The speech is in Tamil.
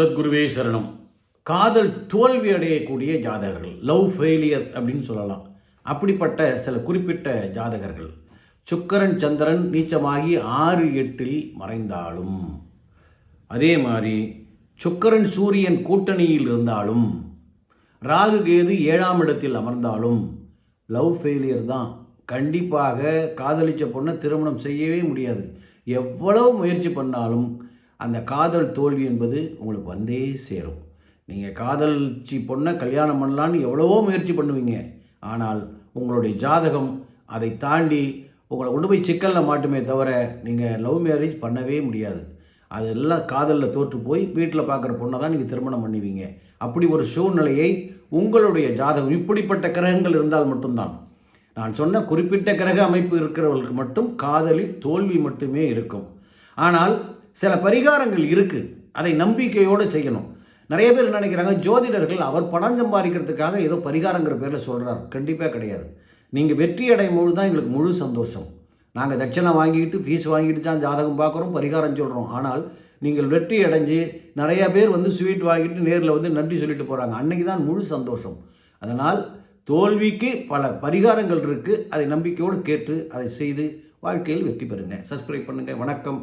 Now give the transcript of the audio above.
சத்குருவே சரணம். காதல் தோல்வி அடையக்கூடிய ஜாதகர்கள் லவ் ஃபெயிலியர் அப்படின்னு சொல்லலாம். அப்படிப்பட்ட சில குறிப்பிட்ட ஜாதகர்கள் சுக்கரன் சந்திரன் நீச்சமாகி ஆறு எட்டில் மறைந்தாலும் அதே மாதிரி சுக்கரன் சூரியன் கூட்டணியில் இருந்தாலும் ராகு கேது ஏழாம் இடத்தில் அமர்ந்தாலும் லவ் ஃபெயிலியர் தான். கண்டிப்பாக காதலிச்ச பொண்ணை திருமணம் செய்யவே முடியாது. எவ்வளவு முயற்சி பண்ணாலும் அந்த காதல் தோல்வி என்பது உங்களுக்கு வந்தே சேரும். நீங்கள் காதலிச்சு பொண்ணை கல்யாணம் பண்ணலான்னு எவ்வளவோ முயற்சி பண்ணுவீங்க. ஆனால் உங்களுடைய ஜாதகம் அதை தாண்டி உங்களை கொண்டு போய் சிக்கலில் மாட்டுமே தவிர நீங்கள் லவ் மேரேஜ் பண்ணவே முடியாது. அதெல்லாம் காதலில் தோற்று போய் வீட்டில் பார்க்குற பொண்ணை தான் நீங்கள் திருமணம் பண்ணுவீங்க. அப்படி ஒரு சூழ்நிலையை உங்களுடைய ஜாதகம் இப்படிப்பட்ட கிரகங்கள் இருந்தால் மட்டும்தான். நான் சொன்ன குறிப்பிட்ட கிரக அமைப்பு இருக்கிறவர்களுக்கு மட்டும் காதலில் தோல்வி மட்டுமே இருக்கும். ஆனால் சில பரிகாரங்கள் இருக்குது அதை நம்பிக்கையோடு செய்யணும். நிறைய பேர் நினைக்கிறாங்க ஜோதிடர்கள் அவர் பணம் சம்பாதிக்கிறதுக்காக ஏதோ பரிகாரங்கிற பேரில் சொல்கிறார் கண்டிப்பாக கிடையாது. நீங்கள் வெற்றி அடையும் பொழுது தான் எங்களுக்கு முழு சந்தோஷம். நாங்கள் தட்சணை வாங்கிட்டு ஃபீஸ் வாங்கிட்டு தான் ஜாதகம் பார்க்குறோம் பரிகாரம் சொல்கிறோம் ஆனால் நீங்கள் வெற்றி அடைஞ்சு நிறைய பேர் வந்து ஸ்வீட் வாங்கிட்டு நேரில் வந்து நன்றி சொல்லிட்டு போகிறாங்க அன்னைக்கு தான் முழு சந்தோஷம். அதனால் தோல்விக்கு பல பரிகாரங்கள் இருக்குது அதை நம்பிக்கையோடு கேட்டு அதை செய்து வாழ்க்கையில் வெற்றி பெறுங்க. சப்ஸ்கிரைப் பண்ணுங்கள் வணக்கம்.